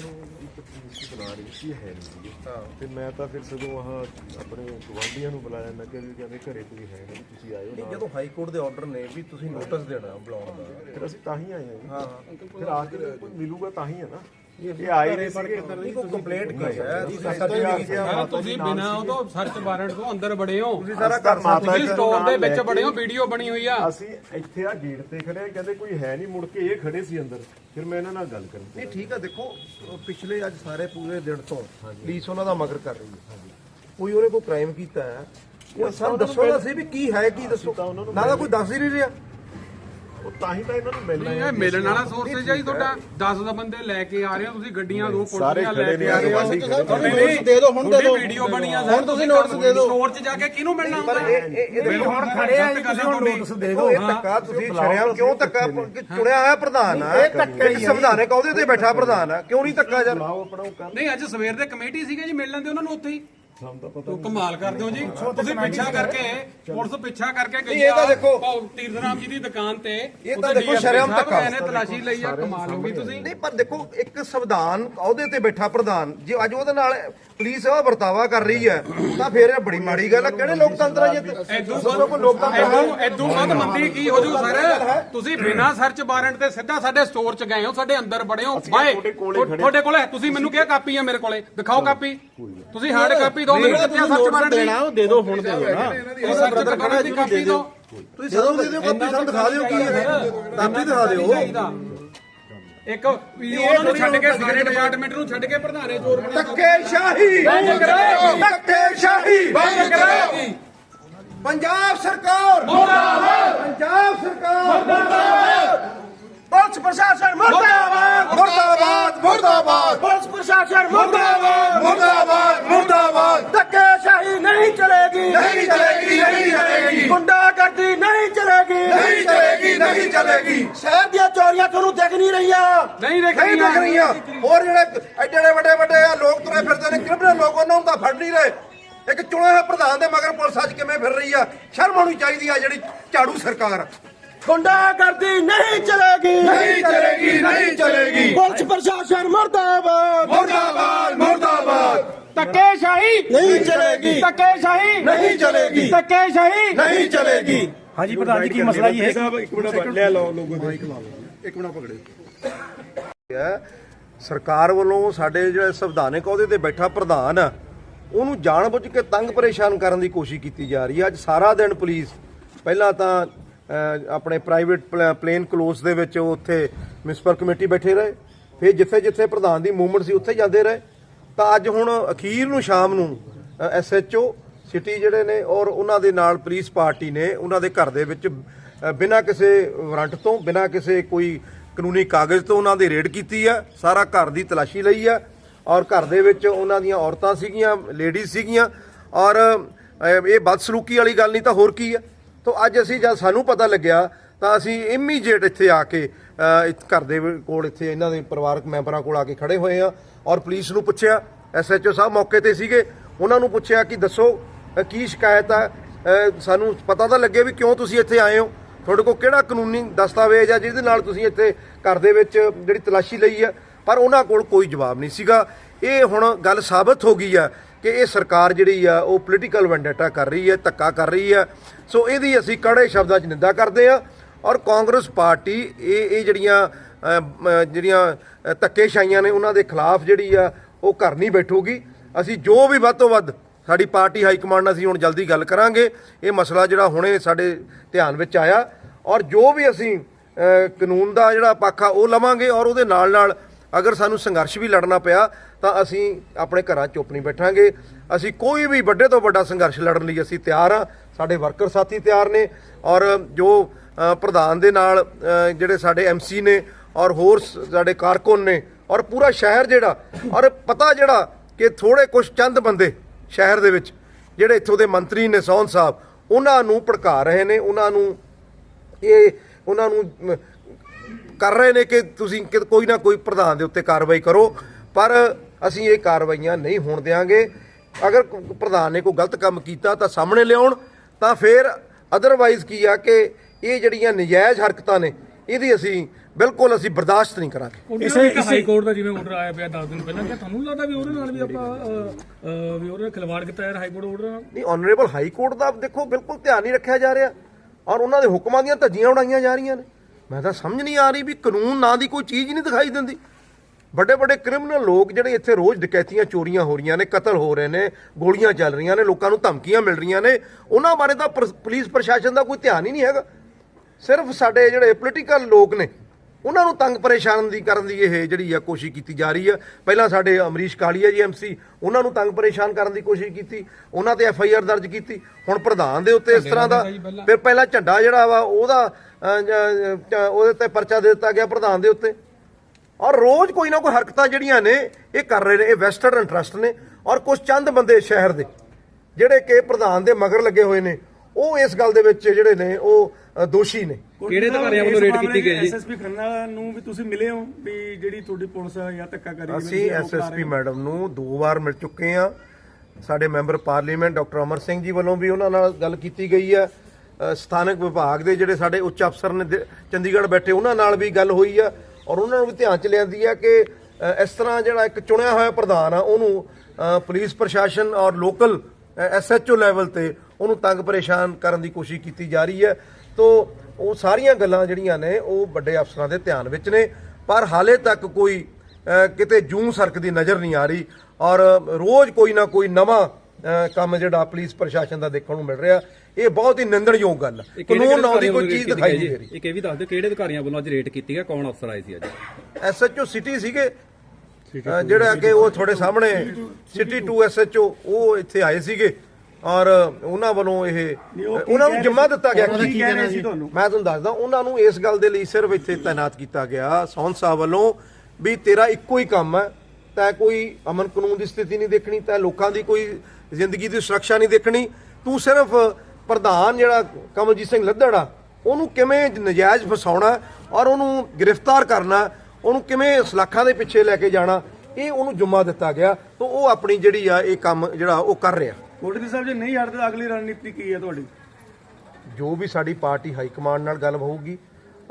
ਨੂੰ ਇੱਕ ਪੁਲਿਸ ਬੁਲਾ ਰਹੀ ਸੀ ਹੈ ਨਹੀਂ ਤੇ ਮੈਂ ਤਾਂ ਫਿਰ ਸਗੋਂ ਆਹ ਆਪਣੇ ਗਵਾਂਢੀਆਂ ਨੂੰ ਬੁਲਾਇਆ ਮੈਂ ਕਿਹਾ ਵੀ ਕਹਿੰਦੇ ਘਰੇ ਕੋਈ ਹੈ ਨਹੀਂ ਤੁਸੀਂ ਆਇਓ ਨਾਲ। ਜਦੋਂ ਹਾਈ ਕੋਰਟ ਦੇ ਆਰਡਰ ਨੇ ਵੀ ਤੁਸੀਂ ਨੋਟਿਸ ਦੇਣਾ ਬੁਲਾਉਣ ਦਾ। ਫਿਰ ਅਸੀਂ ਤਾਂ ਹੀ ਆਏ ਹਾਂ ਜੀ। ਹਾਂ। ਫਿਰ ਆ ਕੇ ਕੋਈ ਮਿਲੂਗਾ ਤਾਂ ਹੀ ਹੈ ਨਾ। ਇਹ ਆਏ ਨਹੀਂ ਸੀਗੇ ਨਹੀਂ ਕੋਈ ਕੰਪਲੇਂਟ ਕੀ ਹੈ ਯਾਰ ਤੁਸੀਂ ਬਿਨਾਂ ਉਹ ਤੋਂ ਸਰਚ ਵਾਰੰਟ ਤੋਂ ਅੰਦਰ ਬੜੇ ਹੋ। ਤੁਸੀਂ ਸਾਰਾ ਘਰ ਮਾਤਾ ਤੁਸੀਂ ਜੀ ਸਟੋਰ ਦੇ ਵਿੱਚ ਬੜੇ ਹੋ ਵੀਡੀਓ ਬਣੀ ਹੋਈ ਆ। ਅਸੀਂ ਇੱਥੇ ਆ ਗੇਟ ਤੇ ਖੜੇ ਆ, ਕਹਿੰਦੇ ਕੋਈ ਹੈ ਨਹੀਂ ਮੁੜ ਕੇ ਇਹ ਖੜੇ ਸੀ ਅੰਦਰ। ਫਿਰ ਮੈਂ ਇਹਨਾਂ ਨਾਲ ਗੱਲ ਕਰਨ ਨਹੀਂ ਠੀਕ ਆ ਦੇਖੋ ਪਿਛਲੇ ਅੱਜ ਸਾਰੇ ਪੂਰੇ ਦਿਨ ਤੋਂ ਪੁਲਿਸ ਉਹਨਾਂ ਦਾ ਮਗਰ ਕਰ ਰਹੀ ਹੈ। ਕੋਈ ਉਹਨੇ ਕੋਈ ਕ੍ਰਾਈਮ ਕੀਤਾ ਹੈ ਉਹ ਸਾਨੂੰ ਦੱਸੋ ਨਾ ਸੀ ਵੀ ਕੀ ਹੈ ਕੀ ਦੱਸੋ। ਨਾ ਤਾਂ ਕੋਈ ਦੱਸ ਹੀ ਨਹੀਂ ਰਿਹਾ। ਉਹ ਤਾਂ ਹੀ ਤਾਂ ਇਹਨਾਂ ਨੂੰ ਮਿਲਣਾ ਇਹ ਮਿਲਣ ਵਾਲਾ ਸੋਰਸ ਹੈ ਜੀ ਤੁਹਾਡਾ 10 ਦਾ ਬੰਦੇ ਲੈ ਕੇ ਆ ਰਹੇ ਹੋ ਤੁਸੀਂ ਗੱਡੀਆਂ ਦੋ ਸਾਰੇ ਪੁਲਿਸ ਲੈ ਕੇ ਆ ਰਹੇ ਹੋ। ਨੋਟਿਸ ਦੇ ਦਿਓ ਹੁਣ ਦੇ ਦਿਓ। ਵੀਡੀਓ ਬਣੀ ਆ ਹੁਣ ਤੁਸੀਂ notice ਦੇ ਦਿਓ। ਸਟੋਰ 'ਚ ਜਾ ਕੇ ਕਿਹਨੂੰ ਮਿਲਣਾ ਹੁੰਦਾ? ਇਹ ਹੁਣ ਖੜੇ ਆ ਜੀ ਤੁਸੀਂ ਹੁਣ ਨੋਟਿਸ ਦੇ ਇਹ ਧੱਕਾ ਤੁਸੀਂ ਛੜਿਆ ਕਿਉਂ ਧੱਕਾ ਕਿ ਚੁਣਿਆ ਹੋਇਆ ਪ੍ਰਧਾਨ ਆ? ਇਹ ਧੱਕਾ ਹੀ ਸੰਵਿਧਾਨਕ ਅਹੁਦੇ ਤੇ ਬੈਠਾ ਪ੍ਰਧਾਨ ਆ? ਕਿਉਂ ਨਹੀਂ ਧੱਕਾ ਯਾਰ? ਨਹੀਂ ਅੱਜ ਸਵੇਰ ਦੇ ਕਮੇਟੀ ਸੀਗੇ ਜੀ ਮਿਲ ਲੈਂਦੇ ਉਹਨਾਂ ਨੂੰ ਉੱਥੇ ਹੀ। ਸਾਨੂੰ ਤਾਂ ਪਤਾ ਕਮਾਲ ਕਰਦੇ ਹੋ ਜੀ। ਤੁਸੀਂ ਪਿੱਛਾ ਕਰਕੇ ਪੁਲਿਸ ਪਿੱਛਾ ਕਰਕੇ ਗਈ ਨਹੀਂ, ਇਹ ਤਾਂ ਦੇਖੋ। ਤੀਰਥਰਾਮ ਜੀ ਦੀ ਦੁਕਾਨ ਤੇ। ਇਹ ਤਾਂ ਉੱਥੇ ਦੇਖੋ DSP ਸ਼ਰਮ ਸਾਹਿਬ ਧੱਕਾ। ਗਏ ਨੇ ਤਲਾਸ਼ੀ ਲਈ ਆ ਕਮਾਲ ਹੋ ਗਈ ਤੁਸੀਂ। ਨਹੀਂ ਪਰ ਦੇਖੋ ਇੱਕ ਸੰਵਿਧਾਨ ਅਹੁਦੇ ਤੇ ਬੈਠਾ ਪ੍ਰਧਾਨ। ਜੇ ਅੱਜ ਉਹਦੇ ਨਾਲ ਪੁਲਿਸ ਉਹ ਵਰਤਾਵਾ ਕਰ ਰਹੀ ਹੈ ਤਾਂ ਫਿਰ ਇਹ ਬੜੀ ਮਾੜੀ ਗੱਲ ਹੈ। ਕਿਹੜੇ ਲੋਕਤੰਤਰ ਆ ਜੀ ਐਦੂ ਐਦੂ ਐਦੂ ਵੱਧ ਮੰਦੀ ਕੀ ਹੋ ਜੂ ਸਰ? ਤੁਸੀਂ ਬਿਨਾਂ ਸਰਚ ਵਾਰੰਟ ਤੇ ਸਿੱਧਾ ਸਾਡੇ ਸਟੋਰ ਚ ਗਏ ਹੋ ਸਾਡੇ ਅੰਦਰ ਬੜੇ ਹੋ। ਬਾਏ ਤੁਹਾਡੇ ਕੋਲੇ ਖੜੇ। ਤੁਹਾਡੇ ਕੋਲੇ ਤੁਸੀਂ ਮੈਨੂੰ ਕਿਹਾ ਕਾਪੀ ਆ ਮੇਰੇ ਕੋਲੇ। ਦਿਖਾਓ ਕਾਪੀ। ਤੁਸੀਂ ਹਾਰਡ ਕਾਪੀ ਦਿਓ ਮੈਨੂੰ ਕਿੱਥੇ ਸਰਚ ਵਾਰੰਟ ਦੇਣਾ ਦੇ ਦਿਓ ਹੁਣ ਦੇ ਦਿਓ ਨਾ। ਇਹ ਸਰਚ ਵਾਰੰਟ ਦੀ ਕਾਪੀ ਦਿਓ। ਤੁਸੀਂ ਜਦੋਂ ਦੇ ਦਿਓ ਕਾਪੀ ਸਾਨੂੰ ਦਿਖਾ ਦਿਓ ਕੀ ਹੈ। ਕਾਪੀ ਦਿਖਾ ਦਿਓ। ਇੱਕ ਵੀ ਉਹਨਾਂ ਨੂੰ ਛੱਡ ਕੇ ਸਾਰੇ ਡਿਪਾਰਟਮੈਂਟ ਨੂੰ ਛੱਡ ਕੇ ਪ੍ਰਧਾਨੇ ਚੋਰ ਬਣਾ ਧੱਕੇ ਸ਼ਾਹੀ। ਧੱਕੇ ਸ਼ਾਹੀ। ਪੰਜਾਬ ਸਰਕਾਰ। ਮੁਰਦਾਬਾਦ। ਪੰਜਾਬ ਸਰਕਾਰ। ਮੁਰਦਾਬਾਦ। ਪੁਲਿਸ ਪ੍ਰਸ਼ਾਸਨ ਮੁਰਦਾਬਾਦ। ਮੁਰਦਾਬਾਦ। ਮੁਰਦਾਬਾਦ। ਪੁਲਿਸ ਪ੍ਰਸ਼ਾਸਨ ਮੁਰਦਾਬਾਦ। ਮੁਰਦਾਬਾਦ। ਮੁਰਦਾਬਾਦ। ਧੱਕੇ ਸ਼ਾਹੀ ਨਹੀਂ ਚਲੇਗੀ। ਨਹੀਂ ਚਲੇਗੀ। ਨਹੀਂ ਚਲੇਗੀ। ਗੁੰਡਾਗਰਦੀ ਨਹੀਂ ਚਲੇਗੀ। ਨਹੀਂ ਚਲੇਗੀ। ਨਹੀਂ ਚਲੇਗੀ। ਸ਼ਹਿਰ ਦੀਆਂ ਚੋਰੀਆਂ ਤੁਹਾਨੂੰ ਦਿਖ ਨਹੀਂ ਰਹੀਆਂ। ਦੇਖ ਦਿਖ ਰਹੀਆਂ ਹੋਰ ਜਿਹੜੇ ਐਡੇ ਵੱਡੇ ਵੱਡੇ ਆ ਲੋਕ ਤੁਰੇ ਫਿਰਦੇ ਨੇ ਕ੍ਰਿਮੀਨਲ ਲੋਕ ਉਹਨਾਂ ਨੂੰ ਤਾਂ ਫੜ ਨਹੀਂ ਰਹੇ? ਇੱਕ ਚੁਣਿਆ ਹੋਇਆ ਪ੍ਰਧਾਨ ਦੇ ਮਗਰ ਪੁਲਿਸ ਅੱਜ ਕਿਵੇਂ ਫਿਰ ਰਹੀ ਆ? ਸ਼ਰਮ ਆਉਣੀ ਚਾਹੀਦੀ ਆ ਜਿਹੜੀ ਝਾੜੂ ਸਰਕਾਰ। ਗੁੰਡਾਗਰਦੀ ਨਹੀਂ ਚਲੇਗੀ। ਨਹੀਂ ਚਲੇਗੀ ਨਹੀਂ ਚਲੇਗੀ। ਪੁਲਿਸ ਪ੍ਰਸ਼ਾਸਨ ਮਰਦਾਬਾਦ। ਮਰਦਾਬਾਦ ਮਰਦਾਬਾਦ। ਧੱਕੇਸ਼ਾਹੀ ਨਹੀਂ ਚਲੇਗੀ। ਧੱਕੇਸ਼ਾਹੀ ਨਹੀਂ ਚਲੇਗੀ। ਧੱਕੇਸ਼ਾਹੀ ਨਹੀਂ ਚਲੇਗੀ। ਹਾਂਜੀ ਪ੍ਰਧਾਨ ਜੀ ਕੀ ਮਸਲਾ ਜੀ ਹੈ ਸਾਹਿਬ ਇੱਕ ਮਿੰਟ ਲੈ ਲਓ ਲੋਗੋ ਇੱਕ ਮਿੰਟ ਪਕੜੇ। ਹੈ। ਸਰਕਾਰ ਵੱਲੋਂ ਸਾਡੇ ਜਿਹੜੇ ਸੰਵਿਧਾਨਕ ਅਹੁਦੇ ਤੇ ਬੈਠਾ ਪ੍ਰਧਾਨ ਆ ਉਹਨੂੰ ਜਾਣਬੁੱਝ ਕੇ ਤੰਗ ਪਰੇਸ਼ਾਨ ਕਰਨ ਦੀ ਕੋਸ਼ਿਸ਼ ਕੀਤੀ ਜਾ ਰਹੀ ਹੈ। ਅੱਜ ਸਾਰਾ ਦਿਨ ਪੁਲਿਸ, ਪਹਿਲਾਂ ਤਾਂ ਆਪਣੇ ਪ੍ਰਾਈਵੇਟ ਪਲੇਨ ਕਲੋਸ ਦੇ ਵਿੱਚ ਉਹ ਉੱਥੇ ਮਿਊਨਿਸਪਲ ਕਮੇਟੀ ਬੈਠੇ ਰਹੇ। ਫਿਰ ਜਿੱਥੇ ਜਿੱਥੇ ਪ੍ਰਧਾਨ ਦੀ ਮੂਵਮੈਂਟ ਸੀ, ਉੱਥੇ ਜਾਂਦੇ ਰਹੇ। ਤਾਂ ਅੱਜ ਹੁਣ ਅਖੀਰ ਨੂੰ ਸ਼ਾਮ ਨੂੰ ਐਸਐਚਓ ਸਿਟੀ ਜਿਹੜੇ ਨੇ ਔਰ ਉਹਨਾਂ ਦੇ ਨਾਲ ਪੁਲਿਸ ਪਾਰਟੀ ਨੇ, ਉਹਨਾਂ ਦੇ ਘਰ ਦੇ ਵਿੱਚ ਬਿਨਾਂ ਕਿਸੇ ਵਾਰੰਟ ਤੋਂ, ਬਿਨਾਂ ਕਿਸੇ ਕੋਈ ਕਾਨੂੰਨੀ ਕਾਗਜ਼ ਤੋਂ ਉਹਨਾਂ ਦੀ ਰੇਡ ਕੀਤੀ ਹੈ ਸਾਰਾ ਘਰ ਦੀ ਤਲਾਸ਼ੀ ਲਈ ਹੈ ਔਰ ਘਰ ਦੇ ਵਿੱਚ ਉਹਨਾਂ ਦੀਆਂ ਔਰਤਾਂ ਸੀਗੀਆਂ ਲੇਡੀਜ਼ ਸੀਗੀਆਂ, ਔਰ ਇਹ ਬਦਸਲੂਕੀ ਵਾਲੀ ਗੱਲ ਨਹੀਂ ਤਾਂ ਹੋਰ ਕੀ ਹੈ ਤੋਂ ਅੱਜ ਅਸੀਂ ਜਦ ਸਾਨੂੰ ਪਤਾ ਲੱਗਿਆ, ਤਾਂ ਅਸੀਂ ਇਮੀਡੀਏਟ ਇੱਥੇ ਆ ਕੇ ਘਰ ਦੇ ਕੋਲ ਇੱਥੇ ਇਹਨਾਂ ਦੇ ਪਰਿਵਾਰਕ ਮੈਂਬਰਾਂ ਕੋਲ ਆ ਕੇ ਖੜੇ ਹੋਏ ਆ, ਔਰ ਪੁਲਿਸ ਨੂੰ ਪੁੱਛਿਆ ਐਸਐਚਓ ਸਾਹਿਬ ਮੌਕੇ ਤੇ ਸੀਗੇ, ਉਹਨਾਂ ਨੂੰ ਪੁੱਛਿਆ ਕਿ ਦੱਸੋ ਕੀ ਸ਼ਿਕਾਇਤ ਆ? ਸਾਨੂੰ ਪਤਾ ਤਾਂ ਲੱਗੇ ਵੀ ਕਿਉਂ ਤੁਸੀਂ ਇੱਥੇ ਆਏ ਹੋ। ਤੁਹਾਡੇ ਕੋਲ ਕਿਹੜਾ ਕਾਨੂੰਨੀ ਦਸਤਾਵੇਜ਼ ਆ ਜਿਹਦੇ ਨਾਲ ਤੁਸੀਂ ਇੱਥੇ ਘਰ ਦੇ ਵਿੱਚ ਜਿਹੜੀ ਤਲਾਸ਼ੀ ਲਈ ਆ? ਪਰ ਉਹਨਾਂ ਕੋਲ ਕੋਈ ਜਵਾਬ ਨਹੀਂ ਸੀਗਾ। ਇਹ ਹੁਣ ਗੱਲ ਸਾਬਤ ਹੋ ਗਈ ਆ ਕਿ ਇਹ ਸਰਕਾਰ ਜਿਹੜੀ ਆ, ਉਹ ਪੋਲੀਟੀਕਲ ਵੈਂਡੇਟਾ ਕਰ ਰਹੀ ਹੈ ਧੱਕਾ ਕਰ ਰਹੀ ਹੈ ਸੋ ਇਹਦੀ ਅਸੀਂ ਕੜੇ ਸ਼ਬਦਾਂ 'ਚ ਨਿੰਦਾ ਕਰਦੇ ਆ ਔਰ ਕਾਂਗਰਸ ਪਾਰਟੀ ਇਹ ਇਹ ਜਿਹੜੀਆਂ ਜਿਹੜੀਆਂ ਧੱਕੇਸ਼ਾਈਆਂ ਨੇ ਉਹਨਾਂ ਦੇ ਖਿਲਾਫ ਜਿਹੜੀ ਆ, ਉਹ ਘਰ ਨਹੀਂ ਬੈਠੂਗੀ। ਅਸੀਂ ਜੋ ਵੀ ਵੱਧ ਤੋਂ ਵੱਧ ਸਾਡੀ ਪਾਰਟੀ ਹਾਈ ਕਮਾਂਡ ਨਾਲ ਅਸੀਂ ਹੁਣ ਜਲਦੀ ਗੱਲ ਕਰਾਂਗੇ। ਇਹ ਮਸਲਾ ਜਿਹੜਾ ਹੁਣੇ ਸਾਡੇ ਧਿਆਨ ਵਿੱਚ ਆਇਆ। ਔਰ ਜੋ ਵੀ ਅਸੀਂ ਕਾਨੂੰਨ ਦਾ ਜਿਹੜਾ ਪੱਖ ਆ, ਉਹ ਲਵਾਂਗੇ ਔਰ ਉਹਦੇ ਨਾਲ ਨਾਲ ਅਗਰ ਸਾਨੂੰ ਸੰਘਰਸ਼ ਵੀ ਲੜਨਾ ਪਿਆ, ਤਾਂ ਅਸੀਂ ਆਪਣੇ ਘਰਾਂ ਚੁੱਪ ਨਹੀਂ ਬੈਠਾਂਗੇ। ਅਸੀਂ ਕੋਈ ਵੀ ਵੱਡੇ ਤੋਂ ਵੱਡਾ ਸੰਘਰਸ਼ ਲੜਨ ਲਈ ਅਸੀਂ ਤਿਆਰ ਆ। ਸਾਡੇ ਵਰਕਰ ਸਾਥੀ ਤਿਆਰ ਨੇ ਔਰ ਜੋ ਪ੍ਰਧਾਨ ਦੇ ਨਾਲ ਜਿਹੜੇ ਸਾਡੇ ਐਮਸੀ ਨੇ ਔਰ ਹੋਰ ਸ- ਸਾਡੇ ਕਾਰਕੁਨ ਨੇ ਔਰ ਪੂਰਾ ਸ਼ਹਿਰ ਜਿਹੜਾ, ਔਰ ਪਤਾ ਜਿਹੜਾ ਕਿ ਥੋੜੇ ਕੁਝ ਚੰਦ ਬੰਦੇ ਸ਼ਹਿਰ ਦੇ ਵਿੱਚ, ਜਿਹੜੇ ਇੱਥੋਂ ਦੇ ਮੰਤਰੀ ਨੇ ਸੌਨ ਸਾਹਿਬ, ਉਹਨਾਂ ਨੂੰ ਭੜਕਾ ਰਹੇ ਨੇ, ਉਹਨਾਂ ਨੂੰ ਇਹ ਉਹਨਾਂ ਨੂੰ ਕਰ ਰਹੇ ਨੇ ਕਿ ਤੁਸੀਂ ਕੋਈ ਨਾ ਕੋਈ ਪ੍ਰਧਾਨ ਦੇ ਉੱਤੇ ਕਾਰਵਾਈ ਕਰੋ ਪਰ ਅਸੀਂ ਇਹ ਕਾਰਵਾਈਆਂ ਨਹੀਂ ਹੋਣ ਦੇਵਾਂਗੇ ਅਗਰ ਪ੍ਰਧਾਨ ਨੇ ਕੋਈ ਗਲਤ ਕੰਮ ਕੀਤਾ ਤਾਂ ਸਾਹਮਣੇ ਲਿਆਉਣ ਤਾਂ ਫਿਰ ਅਦਰਵਾਈਜ਼ ਕੀ ਆ ਕਿ ਇਹ ਜਿਹੜੀਆਂ ਨਜਾਇਜ਼ ਹਰਕਤਾਂ ਨੇ ਇਹਦੀ ਅਸੀਂ ਬਿਲਕੁਲ ਅਸੀਂ ਬਰਦਾਸ਼ਤ ਨਹੀਂ ਕਰਾਂਗੇ। ਇਸੇ ਹਾਈ ਕੋਰਟ ਦਾ ਜਿਵੇਂ ਆਰਡਰ ਆਇਆ ਪਿਆ 10 ਦਿਨ ਪਹਿਲਾਂ ਕਿ ਤੁਹਾਨੂੰ ਲੱਗਦਾ ਵੀ ਉਹਦੇ ਨਾਲ ਵੀ ਆਪਾਂ ਵੀ ਉਹਦੇ ਖਿਲਵਾੜ ਕੀਤਾ ਯਾਰ ਹਾਈ ਕੋਰਟ ਆਰਡਰ ਨਹੀਂ ਆਨਰੇਬਲ ਹਾਈ ਕੋਰਟ ਦਾ ਦੇਖੋ ਬਿਲਕੁਲ ਧਿਆਨ ਨਹੀਂ ਰੱਖਿਆ ਜਾ ਰਿਹਾ। ਔਰ ਉਹਨਾਂ ਦੇ ਹੁਕਮਾਂ ਦੀਆਂ ਧੱਜੀਆਂ ਉਡਾਈਆਂ ਜਾ ਰਹੀਆਂ ਨੇ। ਮੈਂ ਤਾਂ ਸਮਝ ਨਹੀਂ ਆ ਰਹੀ ਵੀ ਕਾਨੂੰਨ ਨਾਂ ਦੀ ਕੋਈ ਚੀਜ਼ ਨਹੀਂ ਦਿਖਾਈ ਦਿੰਦੀ। ਵੱਡੇ ਵੱਡੇ ਕ੍ਰਿਮੀਨਲ ਲੋਕ ਜਿਹੜੇ ਇੱਥੇ ਰੋਜ਼ ਡਕੈਤੀਆਂ ਚੋਰੀਆਂ ਹੋ ਰਹੀਆਂ ਨੇ, ਕਤਲ ਹੋ ਰਹੇ ਨੇ, ਗੋਲੀਆਂ ਚੱਲ ਰਹੀਆਂ ਨੇ, ਲੋਕਾਂ ਨੂੰ ਧਮਕੀਆਂ ਮਿਲ ਰਹੀਆਂ ਨੇ। ਉਹਨਾਂ ਬਾਰੇ ਤਾਂ ਪਰ- ਪੁਲਿਸ ਪ੍ਰਸ਼ਾਸਨ ਦਾ ਕੋਈ ਧਿਆਨ ਹੀ ਨਹੀਂ ਹੈਗਾ। ਸਿਰਫ ਸਾਡੇ ਜਿਹੜੇ ਪੋਲੀਟੀਕਲ ਲੋਕ ਨੇ ਉਹਨਾਂ ਨੂੰ ਤੰਗ ਪਰੇਸ਼ਾਨ ਦੀ ਕਰਨ ਦੀ ਇਹ ਜਿਹੜੀ ਆ ਕੋਸ਼ਿਸ਼ ਕੀਤੀ ਜਾ ਰਹੀ ਆ। ਪਹਿਲਾਂ ਸਾਡੇ ਅਮਰੀਸ਼ ਕਾਲੀਆ ਜੀ ਐਮਸੀ ਉਹਨਾਂ ਨੂੰ ਤੰਗ ਪਰੇਸ਼ਾਨ ਕਰਨ ਦੀ ਕੋਸ਼ਿਸ਼ ਕੀਤੀ ਉਹਨਾਂ ਤੇ ਐਫ ਆਈ ਆਰ ਦਰਜ ਕੀਤੀ। ਹੁਣ ਪ੍ਰਧਾਨ ਦੇ ਉੱਤੇ ਇਸ ਤਰ੍ਹਾਂ ਦਾ ਫਿਰ ਪਹਿਲਾਂ ਝੰਡਾ ਜਿਹੜਾ ਵਾ ਉਹਦਾ ਉਹਦੇ ਤੇ ਪਰਚਾ ਦੇ ਦਿੱਤਾ ਗਿਆ ਪ੍ਰਧਾਨ ਦੇ ਉੱਤੇ। ਔਰ ਰੋਜ਼ ਕੋਈ ਨਾ ਕੋਈ ਹਰਕਤਾਂ ਜਿਹੜੀਆਂ ਨੇ ਇਹ ਕਰ ਰਹੇ ਨੇ ਇਹ ਵੈਸਟਰਨ ਇੰਟਰਸਟ ਨੇ। ਔਰ ਕੁਝ ਚੰਦ ਬੰਦੇ ਸ਼ਹਿਰ ਦੇ ਜਿਹੜੇ ਕਿ ਪ੍ਰਧਾਨ ਦੇ ਮਗਰ ਲੱਗੇ ਹੋਏ ਨੇ ਉਹ ਇਸ ਗੱਲ ਦੇ ਵਿੱਚ ਜਿਹੜੇ ਨੇ ਉਹ ਦੋਸ਼ੀ ਨੇ। ਕਿਹੜੇ ਅਧਿਕਾਰੀਆਂ ਵੱਲੋਂ ਰੇਡ ਕੀਤੀ ਗਈ ਜੀ? ਐਸਐਸਪੀ ਖੰਨਾ ਨੂੰ ਵੀ ਤੁਸੀਂ ਮਿਲੇ ਹੋ ਵੀ ਜਿਹੜੀ ਤੁਹਾਡੀ ਪੁਲਿਸ ਜਾਂ ਧੱਕਾ ਕਰ ਅਸੀਂ ਐਸਐਸਪੀ ਮੈਡਮ ਨੂੰ ਦੋ ਵਾਰ ਮਿਲ ਚੁੱਕੇ ਆ ਸਾਡੇ member parliament doctor Amar Singh ji ਵੱਲੋਂ ਵੀ ਉਹਨਾਂ ਨਾਲ ਗੱਲ ਕੀਤੀ ਗਈ ਆ ਸਥਾਨਕ ਵਿਭਾਗ ਦੇ ਜਿਹੜੇ ਸਾਡੇ ਉੱਚ ਅਫਸਰ ਨੇ ਚੰਡੀਗੜ੍ਹ ਬੈਠੇ ਉਹਨਾਂ ਨਾਲ ਵੀ ਗੱਲ ਹੋਈ ਆ ਔਰ ਉਹਨਾਂ ਨੂੰ ਵੀ ਧਿਆਨ ਚ ਲਿਆਂਦੀ ਆ ਕਿ ਇਸ ਤਰ੍ਹਾਂ ਜਿਹੜਾ ਇੱਕ ਚੁਣਿਆ ਹੋਇਆ ਪ੍ਰਧਾਨ ਆ ਉਹਨੂੰ ਪੁਲਿਸ ਪ੍ਰਸ਼ਾਸਨ ਔਰ ਲੋਕਲ ਐਸਐਚਓ ਲੈਵਲ ਤੇ ਉਹਨੂੰ ਤੰਗ ਪਰੇਸ਼ਾਨ ਕਰਨ ਦੀ ਕੋਸ਼ਿਸ਼ ਕੀਤੀ ਜਾ ਰਹੀ ਹੈ। ਤੋ ਉਹ ਸਾਰੀਆਂ ਗੱਲਾਂ ਜਿਹੜੀਆਂ ਨੇ ਉਹ ਵੱਡੇ ਅਫਸਰਾਂ ਦੇ ਧਿਆਨ ਵਿੱਚ ਨੇ। ਪਰ ਹਾਲੇ ਤੱਕ ਕੋਈ ਕਿਤੇ ਜੂੰ ਸਰਕਦੀ ਨਜ਼ਰ ਨਹੀਂ ਆ ਰਹੀ ਔਰ ਰੋਜ਼ ਕੋਈ ਨਾ ਕੋਈ ਨਵਾਂ ਕੰਮ ਜਿਹੜਾ ਪੁਲਿਸ ਪ੍ਰਸ਼ਾਸਨ ਦਾ ਦੇਖਣ ਨੂੰ ਮਿਲ ਰਿਹਾ ਇਹ ਬਹੁਤ ਹੀ ਨਿੰਦਣਯੋਗ ਗੱਲ। ਹੈ ਕਾਨੂੰਨ ਨਾਂ ਦੀ ਕੋਈ ਚੀਜ਼ ਦਿਖਾਈ ਨਹੀਂ ਦੇ ਰਹੀ। ਇੱਕ ਇਹ ਵੀ ਦੱਸ ਦਿਓ ਕਿਹੜੇ ਅਧਿਕਾਰੀਆਂ ਵੱਲੋਂ ਅੱਜ ਰੇਟ ਕੀਤੀ ਹੈ ਕੌਣ ਅਫਸਰ ਆਏ ਸੀ ਅੱਜ? ਐਸਐਚਓ ਸਿਟੀ ਸੀਗੇ। ਜਿਹੜਾ ਕਿ ਉਹ ਤੁਹਾਡੇ ਸਾਹਮਣੇ ਸਿਟੀ 2 ਐਸਐਚਓ ਉਹ ਇੱਥੇ ਆਏ ਸੀਗੇ। ਔਰ ਉਹਨਾਂ ਵੱਲੋਂ ਇਹ ਉਹਨਾਂ ਨੂੰ ਜਿੰਮਾ ਦਿੱਤਾ ਗਿਆ ਕੀ ਕਹਿ ਰਹੇ ਸੀ ਤੁਹਾਨੂੰ? ਮੈਂ ਤੁਹਾਨੂੰ ਦੱਸਦਾ ਉਹਨਾਂ ਨੂੰ ਇਸ ਗੱਲ ਦੇ ਲਈ ਸਿਰਫ ਇੱਥੇ ਤਾਇਨਾਤ ਕੀਤਾ ਗਿਆ ਸੌਨ ਸਾਹਿਬ ਵੱਲੋਂ ਵੀ ਤੇਰਾ ਇੱਕੋ ਹੀ ਕੰਮ ਹੈ ਤੈਂ ਕੋਈ ਅਮਨ ਕਾਨੂੰਨ ਦੀ ਸਥਿਤੀ ਨਹੀਂ ਦੇਖਣੀ ਤੈਂ ਲੋਕਾਂ ਦੀ ਕੋਈ ਜ਼ਿੰਦਗੀ ਦੀ ਸੁਰੱਖਿਆ ਨਹੀਂ ਦੇਖਣੀ ਤੂੰ ਸਿਰਫ ਪ੍ਰਧਾਨ ਜਿਹੜਾ ਕਮਲਜੀਤ ਸਿੰਘ ਲੱਦੜ ਆ ਉਹਨੂੰ ਕਿਵੇਂ ਨਜਾਇਜ਼ ਫਸਾਉਣਾ ਔਰ ਉਹਨੂੰ ਗ੍ਰਿਫਤਾਰ ਕਰਨਾ ਉਹਨੂੰ ਕਿਵੇਂ ਸਲਾਖਾਂ ਦੇ ਪਿੱਛੇ ਲੈ ਕੇ ਜਾਣਾ ਇਹ ਉਹਨੂੰ ਜੁਮਾ ਦਿੱਤਾ ਗਿਆ ਤਾਂ ਉਹ ਆਪਣੀ ਜਿਹੜੀ ਆ ਇਹ ਕੰਮ ਜਿਹੜਾ ਉਹ ਕਰ ਰਿਹਾ। ਕੋਟਲੀ ਸਾਹਿਬ ਜੇ ਨਹੀਂ ਹਟਦੇ ਤਾਂ ਅਗਲੀ ਰਣਨੀਤੀ ਕੀ ਹੈ ਤੁਹਾਡੀ? ਜੋ ਵੀ ਸਾਡੀ ਪਾਰਟੀ ਹਾਈ ਕਮਾਂਡ ਨਾਲ ਗੱਲ ਹੋਊਗੀ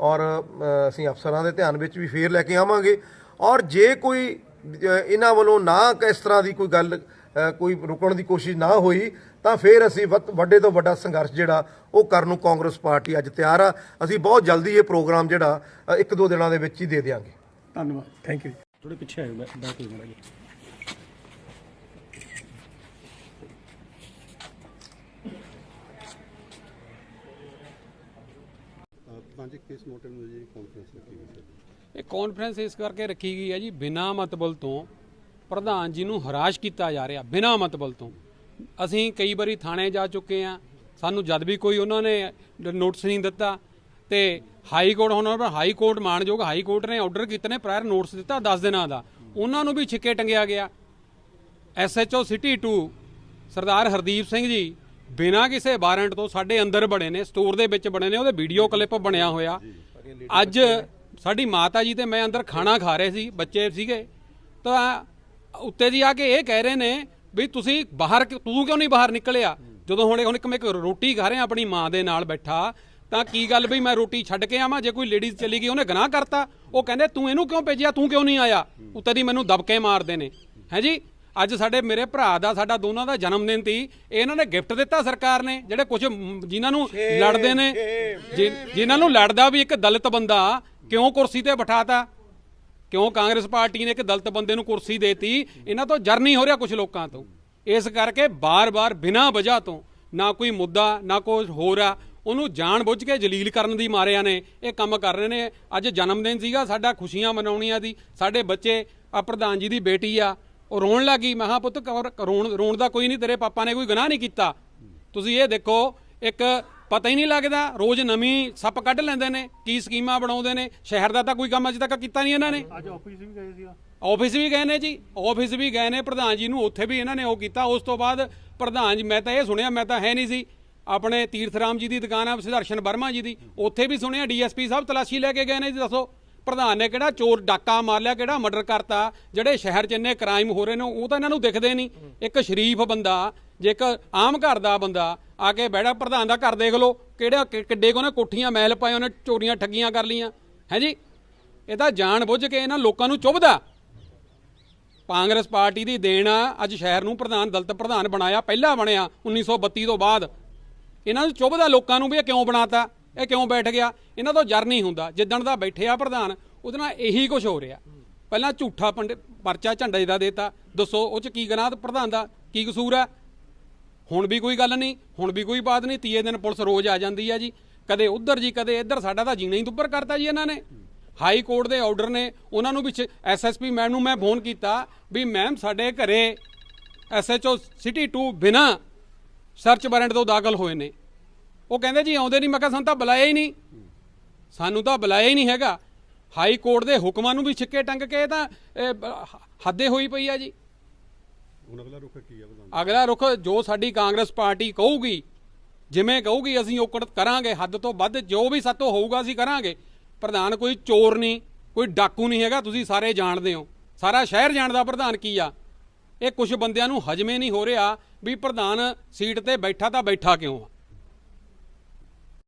ਔਰ ਅ, ਅਸੀਂ ਅਫਸਰਾਂ ਦੇ ਧਿਆਨ ਵਿੱਚ ਵੀ ਫੇਰ ਲੈ ਕੇ ਆਵਾਂਗੇ ਔਰ ਜੇ ਕੋਈ ਅ, ਇਹਨਾਂ ਵੱਲੋਂ ਨਾ ਇਸ ਤਰ੍ਹਾਂ ਦੀ ਕੋਈ ਗੱਲ ਅ, ਕੋਈ ਰੁਕਣ ਦੀ ਕੋਸ਼ਿਸ਼ ਨਾ ਹੋਈ ਤਾਂ ਫੇਰ ਅਸੀਂ ਵੱਧ- ਵੱਡੇ ਤੋਂ ਵੱਡਾ ਸੰਘਰਸ਼ ਜਿਹੜਾ ਉਹ ਕਰਨ ਨੂੰ ਕਾਂਗਰਸ ਪਾਰਟੀ ਅੱਜ ਤਿਆਰ ਆ। ਅਸੀਂ ਬਹੁਤ ਜਲਦੀ ਇਹ ਪ੍ਰੋਗਰਾਮ ਜਿਹੜਾ ਅ, ਇੱਕ ਦੋ ਦਿਨਾਂ ਦੇ ਵਿੱਚ ਹੀ ਦੇ ਦਿਆਂਗੇ। ਧੰਨਵਾਦ। ਥੈਂਕ ਯੂ ਥੋੜੇ ਪਿੱਛੇ ਆਇਓ ਬੈਠ ਕੇ ਮੜਾ ਜੀ ਪੰਜ ਕੇਸ ਮੋਟਰ ਨੂੰ ਜੀ ਕਾਨਫਰੰਸ ਰੱਖੀ ਗਈ ਸਰ ਇਹ ਕਾਨਫਰੰਸ ਇਸ ਕਰਕੇ ਰੱਖੀ ਗਈ ਹੈ ਜੀ, ਬਿਨਾਂ ਮਤਬਲ ਤੋਂ ਪ੍ਰਧਾਨ ਜੀ ਨੂੰ ਹਰਾਸ਼ ਕੀਤਾ ਜਾ ਰਿਹਾ, ਬਿਨਾਂ ਮਤਬਲ ਤੋਂ। ਅਸੀਂ ਕਈ ਵਾਰੀ ਥਾਣੇ ਜਾ ਚੁੱਕੇ ਆ ਸਾਨੂੰ ਜਦ ਵੀ ਕੋਈ ਉਹਨਾਂ ਨੇ ਨੋਟਿਸ ਨਹੀਂ ਦਿੱਤਾ ਤੇ ਹਾਈ ਕੋਰਟ ਹੁਣ ਉਹਨਾਂ ਹਾਈ ਕੋਰਟ ਮਾਨਯੋਗ ਹਾਈ ਕੋਰਟ ਨੇ ਆਰਡਰ ਕੀਤੇ ਨੇ ਪ੍ਰਾਇਰ ਨੋਟਿਸ ਦਿੱਤਾ 10 ਦਿਨਾਂ ਦਾ। ਉਹਨਾਂ ਨੂੰ ਵੀ ਛਿੱਕੇ ਟੰਗਿਆ ਗਿਆ। ਐਸਐਚਓ ਸਿਟੀ 2 ਸਰਦਾਰ ਹਰਦੀਪ ਸਿੰਘ ਜੀ ਬਿਨਾਂ ਕਿਸੇ ਵਾਰੰਟ ਤੋਂ ਸਾਡੇ ਅੰਦਰ ਬਣੇ ਨੇ ਸਟੋਰ ਦੇ ਵਿੱਚ ਬਣੇ ਨੇ ਉਹਦੇ ਵੀਡੀਓ ਕਲਿੱਪ ਬਣਿਆ ਹੋਇਆ। ਅੱਜ ਸਾਡੀ ਮਾਤਾ ਜੀ ਤੇ ਮੈਂ ਅੰਦਰ ਖਾਣਾ ਖਾ ਰਹੇ ਸੀ ਬੱਚੇ ਸੀਗੇ। ਤਾਂ ਉੱਤੇ ਜੀ ਆ ਕੇ ਇਹ ਕਹਿ ਰਹੇ ਨੇ ਵੀ ਤੁਸੀਂ ਬਾਹਰ ਤੂੰ ਕਿਉਂ ਨਹੀਂ ਬਾਹਰ ਨਿਕਲਿਆ? ਜਦੋਂ ਹੁਣ ਹੁਣ ਇੱਕ ਮੈਂ ਇੱਕ ਰੋਟੀ ਖਾ ਰਿਹਾ ਆਪਣੀ ਮਾਂ ਦੇ ਨਾਲ ਬੈਠਾ ਤਾਂ ਕੀ ਗੱਲ ਵੀ ਮੈਂ ਰੋਟੀ ਛੱਡ ਕੇ ਆਵਾਂ? ਜੇ ਕੋਈ ਲੇਡੀਜ਼ ਚਲੀ ਗਈ ਉਹਨੇ ਗੁਨਾਹ ਕਰਤਾ। ਉਹ ਕਹਿੰਦੇ ਤੂੰ ਇਹਨੂੰ ਕਿਉਂ ਭੇਜਿਆ? ਤੂੰ ਕਿਉਂ ਨਹੀਂ ਆਇਆ? ਉੱਤੇ ਦੀ ਮੈਨੂੰ ਦਬਕੇ ਮਾਰਦੇ ਨੇ। ਹੈ ਜੀ? ਅੱਜ ਸਾਡੇ ਮੇਰੇ ਭਰਾ ਦਾ ਸਾਡਾ ਦੋਨਾਂ ਦਾ ਜਨਮ ਦਿਨ ਸੀ। ਇਹਨਾਂ ਨੇ ਗਿਫਟ ਦਿੱਤਾ ਸਰਕਾਰ ਨੇ ਜਿਹੜੇ ਕੁਝ ਜਿਨ੍ਹਾਂ ਨੂੰ ਲੜਦੇ ਨੇ। ਜਿਨ੍ਹਾਂ ਨੂੰ ਲੜਦਾ ਵੀ ਇੱਕ ਦਲਿਤ ਬੰਦਾ ਕਿਉਂ ਕੁਰਸੀ ਤੇ ਬਿਠਾਤਾ? ਕਿਉਂ ਕਾਂਗਰਸ ਪਾਰਟੀ ਨੇ ਇੱਕ ਦਲਿਤ ਬੰਦੇ ਨੂੰ ਕੁਰਸੀ ਦੇਤੀ? ਇਹਨਾਂ ਤੋਂ ਜਰ ਨਹੀਂ ਹੋ ਰਿਹਾ ਕੁਝ ਲੋਕਾਂ ਤੋਂ। ਇਸ ਕਰਕੇ ਬਾਰ-ਬਾਰ ਬਿਨਾਂ ਵਜ੍ਹਾ ਤੋਂ ਨਾ ਕੋਈ ਮੁੱਦਾ ਨਾ ਕੋਈ ਹੋਰ ਆ। ਉਹਨੂੰ ਜਾਣ ਬੁੱਝ ਕੇ ਜਲੀਲ ਕਰਨ ਦੀ ਮਾਰਿਆਂ ਨੇ ਇਹ ਕੰਮ ਕਰ ਰਹੇ ਨੇ। ਅੱਜ ਜਨਮ ਦਿਨ ਸੀਗਾ ਸਾਡਾ ਖੁਸ਼ੀਆਂ ਮਨਾਉਣੀਆਂ ਦੀ। ਸਾਡੇ ਬੱਚੇ ਆ ਪ੍ਰਧਾਨ ਜੀ ਦੀ ਬੇਟੀ ਆ। ਉਹ ਰੋਣ ਲੱਗੀ ਮੈਂ ਕਿਹਾ ਪੁੱਤ ਰੋਣ ਰੋਣ ਦਾ ਕੋਈ ਨਹੀਂ ਤੇਰੇ ਪਾਪਾ ਨੇ ਕੋਈ ਗੁਨਾਹ ਨਹੀਂ ਕੀਤਾ। ਤੁਸੀਂ ਇਹ ਦੇਖੋ ਇੱਕ ਪਤਾ ਹੀ ਨਹੀਂ ਲੱਗਦਾ ਰੋਜ਼ ਨਵੀਂ ਸੱਪ ਕੱਢ ਲੈਂਦੇ ਨੇ ਕੀ ਸਕੀਮਾਂ ਬਣਾਉਂਦੇ ਨੇ ਸ਼ਹਿਰ ਦਾ ਤਾਂ ਕੋਈ ਕੰਮ ਅਜੇ ਤੱਕ ਕੀਤਾ ਨਹੀਂ ਇਹਨਾਂ ਨੇ। ਅੱਜ ਆਫਿਸ ਵੀ ਗਏ ਸੀ ਆਫਿਸ ਵੀ ਗਏ ਨੇ ਜੀ ਆਫਿਸ ਵੀ ਗਏ ਨੇ ਪ੍ਰਧਾਨ ਜੀ ਨੂੰ ਉੱਥੇ ਵੀ ਇਹਨਾਂ ਨੇ ਉਹ ਕੀਤਾ। ਉਸ ਤੋਂ ਬਾਅਦ ਪ੍ਰਧਾਨ ਜੀ ਮੈਂ ਤਾਂ ਇਹ ਸੁਣਿਆ ਮੈਂ ਤਾਂ ਹੈ ਨਹੀਂ ਸੀ। ਆਪਣੇ ਤੀਰਥ ਰਾਮ ਜੀ ਦੀ ਦੁਕਾਨ ਆ ਸੁਦਰਸ਼ਨ ਵਰਮਾ ਜੀ ਦੀ ਉੱਥੇ ਵੀ ਸੁਣਿਆ ਡੀਐਸਪੀ ਸਾਹਿਬ ਤਲਾਸ਼ੀ ਲੈ ਕੇ ਗਏ ਨੇ ਜੀ ਦੱਸੋ। ਪ੍ਰਧਾਨ ਨੇ ਕਿਹੜਾ ਚੋਰ ਡਾਕਾ ਮਾਰ ਲਿਆ, ਕਿਹੜਾ ਮਰਡਰ ਕਰਤਾ, ਜਿਹੜੇ ਸ਼ਹਿਰ 'ਚ ਇੰਨੇ ਕ੍ਰਾਈਮ ਹੋ ਰਹੇ ਨੇ, ਉਹ ਤਾਂ ਇਹਨਾਂ ਨੂੰ ਦਿਖਦੇ ਨਹੀਂ। ਇੱਕ ਸ਼ਰੀਫ ਬੰਦਾ, ਜੇ ਇੱਕ ਆਮ ਘਰ ਦਾ ਬੰਦਾ ਆ ਕੇ ਬੈਠਾ ਪ੍ਰਧਾਨ ਦਾ ਘਰ ਦੇਖ ਲਓ, ਕਿਹੜਾ ਕਿ- ਕਿੱਡੇ ਕੋ ਨੇ ਕੋਠੀਆਂ ਮਹਿਲ ਪਾਏ, ਉਹਨੇ ਚੋਰੀਆਂ ਠੱਗੀਆਂ ਕਰ ਲੀਆਂ ਹੈ ਜੀ? ਇਹ ਤਾਂ ਜਾਣ ਬੁੱਝ ਕੇ ਇਹਨਾਂ ਲੋਕਾਂ ਨੂੰ ਚੁੱਭਦਾ। ਕਾਂਗਰਸ ਪਾਰਟੀ ਦੀ ਦੇਣ ਆ, ਅੱਜ ਸ਼ਹਿਰ ਨੂੰ ਪ੍ਰਧਾਨ, ਦਲਤ ਪ੍ਰਧਾਨ ਬਣਾਇਆ, ਪਹਿਲਾ ਬਣਿਆ 1932 ਤੋਂ ਬਾਅਦ। ਇਹਨਾਂ ਨੂੰ ਚੁੱਭਦਾ ਲੋਕਾਂ ਨੂੰ ਵੀ ਇਹ ਕਿਉਂ ਬਣਾਤਾ? ਇਹ ਕਿਉਂ ਬੈਠ ਗਿਆ? ਇਹਨਾਂ ਤੋਂ ਜਰ ਨਹੀਂ ਹੁੰਦਾ। ਜਿੱਦਣ ਦਾ ਬੈਠਿਆ ਪ੍ਰਧਾਨ, ਉਹਦੇ ਨਾਲ ਇਹੀ ਕੁਝ ਹੋ ਰਿਹਾ। ਪਹਿਲਾਂ ਝੂਠਾ ਪੰਡ ਪਰਚਾ ਝੰਡੇ ਦਾ ਦੇਤਾ। ਦੱਸੋ, ਉਹ ਚ ਕੀ ਗਨਾਹ ਪ੍ਰਧਾਨ ਦਾ? ਕੀ ਕਸੂਰ ਹੈ? ਹੁਣ ਵੀ ਕੋਈ ਗੱਲ ਨਹੀਂ, ਹੁਣ ਵੀ ਕੋਈ ਬਾਤ ਨਹੀਂ। ਤੀਏ ਦਿਨ ਪੁਲਿਸ ਰੋਜ਼ ਆ ਜਾਂਦੀ ਹੈ ਜੀ। ਕਦੇ ਉੱਧਰ ਜੀ, ਕਦੇ ਇੱਧਰ। ਸਾਡਾ ਤਾਂ ਜੀਣਾ ਹੀ ਦੁੱਪਰ ਕਰਤਾ ਜੀ ਇਹਨਾਂ ਨੇ। ਹਾਈ ਕੋਰਟ ਦੇ ਆਰਡਰ ਨੇ। ਉਹਨਾਂ ਨੂੰ ਵੀ ਐਸਐਸਪੀ ਮੈਮ ਨੂੰ ਮੈਂ ਫੋਨ ਕੀਤਾ ਵੀ, ਮੈਮ, ਸਾਡੇ ਘਰੇ ਐਸਐਚਓ ਸਿਟੀ 2 ਬਿਨਾ ਸਰਚ ਵਾਰੰਟ ਤੋਂ ਦਾਖਲ ਹੋਏ ਨੇ। ਉਹ ਕਹਿੰਦੇ ਜੀ ਆਉਂਦੇ ਨਹੀਂ। ਮੈਂ ਕਿਹਾ ਸਾਨੂੰ ਤਾਂ ਬੁਲਾਇਆ ਹੀ ਨਹੀਂ। ਸਾਨੂੰ ਤਾਂ ਬੁਲਾਇਆ ਹੀ ਨਹੀਂ ਹੈਗਾ। ਹਾਈ ਕੋਰਟ ਦੇ ਹੁਕਮਾਂ ਨੂੰ ਵੀ ਛਿੱਕੇ ਟੰਗ ਕੇ ਤਾਂ ਹੱਦੇ ਹੋਈ ਪਈ ਆ ਜੀ। ਹੁਣ ਅਗਲਾ ਰੁਖ ਕੀ ਪ੍ਰਧਾਨ ਅਗਲਾ ਰੁਖ ਜੋ ਸਾਡੀ ਕਾਂਗਰਸ ਪਾਰਟੀ ਕਹੂਗੀ ਜਿਵੇਂ ਕਹੂਗੀ ਅਸੀਂ ਔਕੜ ਕਰਾਂਗੇ। ਹੱਦ ਤੋਂ ਵੱਧ ਜੋ ਵੀ ਸਾਤੋਂ ਹੋਊਗਾ ਅਸੀਂ ਕਰਾਂਗੇ। ਪ੍ਰਧਾਨ ਕੋਈ ਚੋਰ ਨਹੀਂ ਕੋਈ ਡਾਕੂ ਨਹੀਂ ਹੈਗਾ ਤੁਸੀਂ ਸਾਰੇ ਜਾਣਦੇ ਹੋ। ਸਾਰਾ ਸ਼ਹਿਰ ਜਾਣਦਾ ਪ੍ਰਧਾਨ ਕੀ ਆ। ਇਹ ਕੁਝ ਬੰਦਿਆਂ ਨੂੰ ਹਜਮੇ ਨਹੀਂ ਹੋ ਰਿਹਾ ਵੀ ਪ੍ਰਧਾਨ ਸੀਟ ਤੇ ਬੈਠਾ ਤਾਂ ਬੈਠਾ ਕਿਉਂ ਆ?